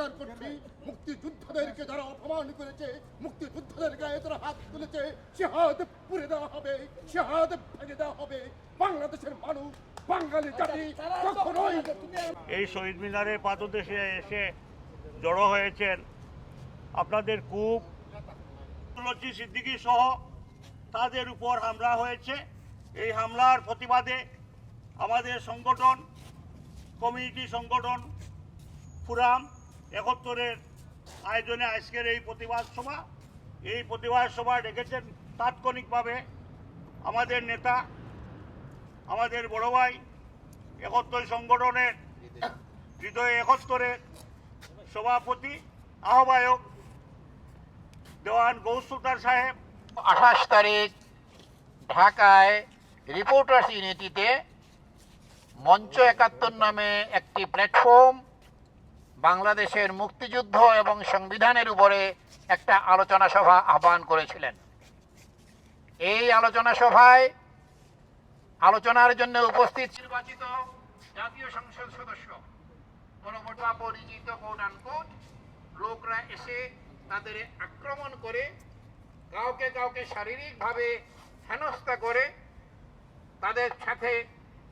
স্বীকার করছি। মুক্তিযোদ্ধাদেরকে যারা অপমান করেছে মুক্তিযোদ্ধাদের গায়ে যারা হাত তুলেছে সে হাত পুড়ে দেওয়া হবে সে হাত ভেঙে দেওয়া হবে। বাংলাদেশের মানুষ বাঙালি জাতি কখনোই এই শহীদ মিনারে পাদদেশে এসে জড়ো হয়েছেন আপনাদের কূপ লচ্ছি সিদ্দিকী সহ তাদের উপর হামলা হয়েছে। এই হামলার প্রতিবাদে আমাদের সংগঠন কমিউনিটি সংগঠন ফুরাম একত্তরের আয়োজনে আজকের এই প্রতিবাদ সভা। এই প্রতিবাদ সভা ডেকেছেন তাৎক্ষণিকভাবে আমাদের নেতা, আমাদের বড় ভাই, একত্তর সংগঠনের হৃদয় একত্তরের সভাপতি, আহ্বায়ক দেওয়ান গৌস সুলতান সাহেব। আঠাশ তারিখ ঢাকায় রিপোর্টার্স ইউনিটিতে মঞ্চ একাত্তর নামে একটি প্ল্যাটফর্ম বাংলাদেশের মুক্তিযুদ্ধ এবং সংবিধানের উপরে একটা আলোচনা সভা আহ্বান করেছিলেন। এই আলোচনা সভায় আলোচনার জন্য উপস্থিত নির্বাচিত জাতীয় সংসদ সদস্য পরবর্তী পরিচিত লোকরা এসে তাদের আক্রমণ করে কাউকে কাউকে শারীরিকভাবে হেনস্থা করে তাদের সাথে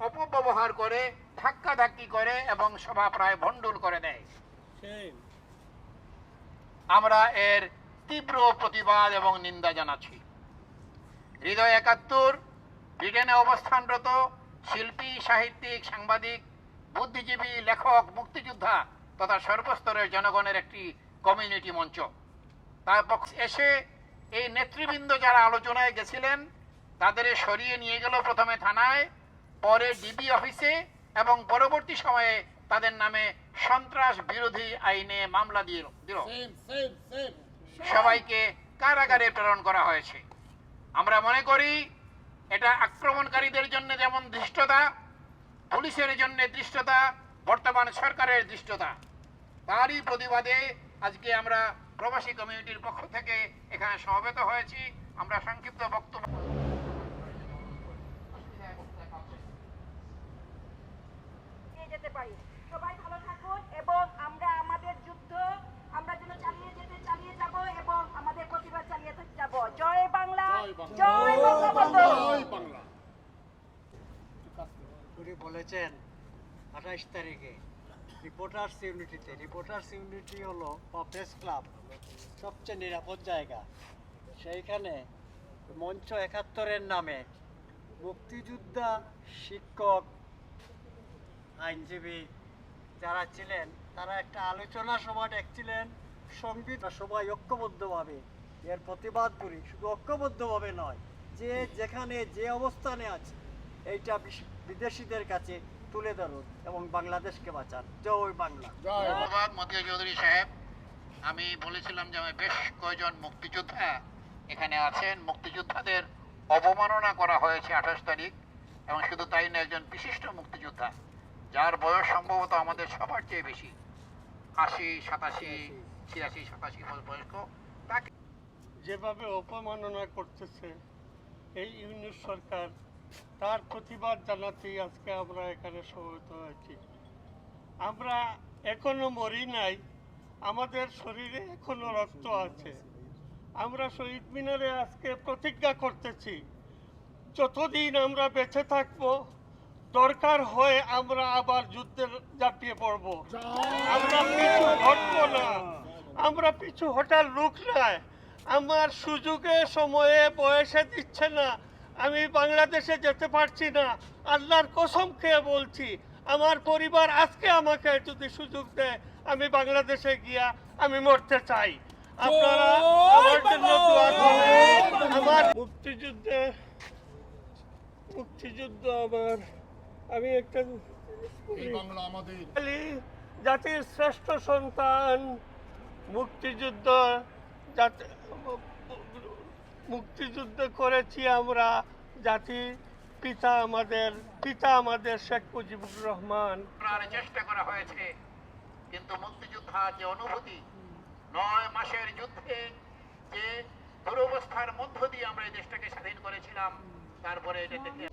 অপব্যবহার করে ধাক্কাধাক্কি করে এবং সভা প্রায় ভণ্ডুল করে দেয়। আমরা এর তীব্র প্রতিবাদ এবং নিন্দা জানাচ্ছি। হৃদয় একাত্তর ব্রিটেনে অবস্থানরত শিল্পী সাহিত্যিক সাংবাদিক বুদ্ধিজীবী লেখক মুক্তিযোদ্ধা তথা সর্বস্তরের জনগণের একটি কমিউনিটি মঞ্চ। তার পক্ষ এসে এই নেতৃবৃন্দ যারা আলোচনায় গেছিলেন তাদের সরিয়ে নিয়ে গেল প্রথমে থানায়। পরে ডিবি অফিসে এবং পরবর্তী সময়ে তাদের নামে সন্ত্রাস বিরোধী আইনে মামলা দিয়ে দিল। সবাইকে কারাগারে প্রেরণ করা হয়েছে। আমরা মনে করি এটা আক্রমণকারীদের জন্য যেমন ধৃষ্টতা পুলিশের জন্য দৃষ্টতা বর্তমান সরকারের দৃষ্টতা তারই প্রতিবাদে আজকে আমরা প্রবাসী কমিউনিটির পক্ষ থেকে এখানে সমবেত হয়েছি। আমরা সংক্ষিপ্ত বক্তব্য যেতে পারি। সবাই ভালো থাকুন এবং আমরা আমাদের যুদ্ধ আমরা যেন চালিয়ে যেতে চালিয়ে যাব এবং আমাদের প্রতিবাদ চালিয়ে যাব। জয় বাংলা জয় বঙ্গবন্ধু। বাংলা। উনি বলেছেন আঠাইশ তারিখে রিপোর্টার্স ইউনিটিতে। রিপোর্টার্স ইউনিটি হলো বা প্রেস ক্লাব সবচেয়ে নিরাপদ জায়গা। সেইখানে মঞ্চ একাত্তরের নামে মুক্তিযোদ্ধা শিক্ষক আইনজীবী যারা ছিলেন তারা একটা আলোচনা সভা ডেকছিলেন সংবিধান সবাই ঐক্যবদ্ধভাবে। এর প্রতিবাদ করি শুধু ঐক্যবদ্ধভাবে নয় যে যেখানে যে অবস্থানে আছে এইটা বিদেশিদের কাছে তুলে ধরুন এবং বাংলাদেশকে বাঁচান। জয় বাংলা। জয় বাংলা। ধন্যবাদ মতিয়া চৌধুরী সাহেব। আমি বলেছিলাম যে আমি বেশ কয়েকজন মুক্তিযোদ্ধা এখানে আছেন। মুক্তিযোদ্ধাদের অবমাননা করা হয়েছে আঠাশ তারিখ এবং শুধু তাই না একজন বিশিষ্ট মুক্তিযোদ্ধা। যার বয়স সম্ভবত আমাদের সবার চেয়ে বেশি। আশি, সাতাশি, ছিয়াশি, সাতাশি বয়স্ক। তাকে যেভাবে অপমাননা করতেছে এই ইউনিট সরকার, তার প্রতিবাদ জানাতেই আজকে আমরা এখানে সমবেত হয়েছি। আমরা এখনও মরি নাই, আমাদের শরীরে এখনও রক্ত আছে। আমরা শহীদ মিনারে আজকে প্রতিজ্ঞা করতেছি, যতদিন আমরা বেঁচে থাকব দরকার হয়ে আমরা আবার যুদ্ধে ঝাঁপিয়ে পড়ব। আমরা পিছু হটবো না। আমরা পিছু হটার লোক নয় আমার সুযোগে সময়ে বয়সে দিচ্ছে না। আমি বাংলাদেশে যেতে পারছি না। আল্লাহর কসম খেয়ে বলছি আমার পরিবার আজকে আমাকে যদি সুযোগ দেয় আমি বাংলাদেশে গিয়া আমি মরতে চাই। আপনারা আমার জন্য দোয়া করবেন। আমার মুক্তিযুদ্ধে মুক্তিযুদ্ধ আমার আমি একটা জাতির শ্রেষ্ঠ সন্তান মুক্তিযুদ্ধ জাতি মুক্তিযুদ্ধ করেছি আমরা জাতি পিতা আমাদের পিতা আমাদের শেখ মুজিবুর রহমান। করার চেষ্টা করা হয়েছে কিন্তু মুক্তিযোদ্ধার যে অনুভূতি নয় মাসের যুদ্ধে যে দুরবস্থার মধ্য দিয়ে আমরা এই দেশটাকে স্বাধীন করেছিলাম তারপরে এটা দেখে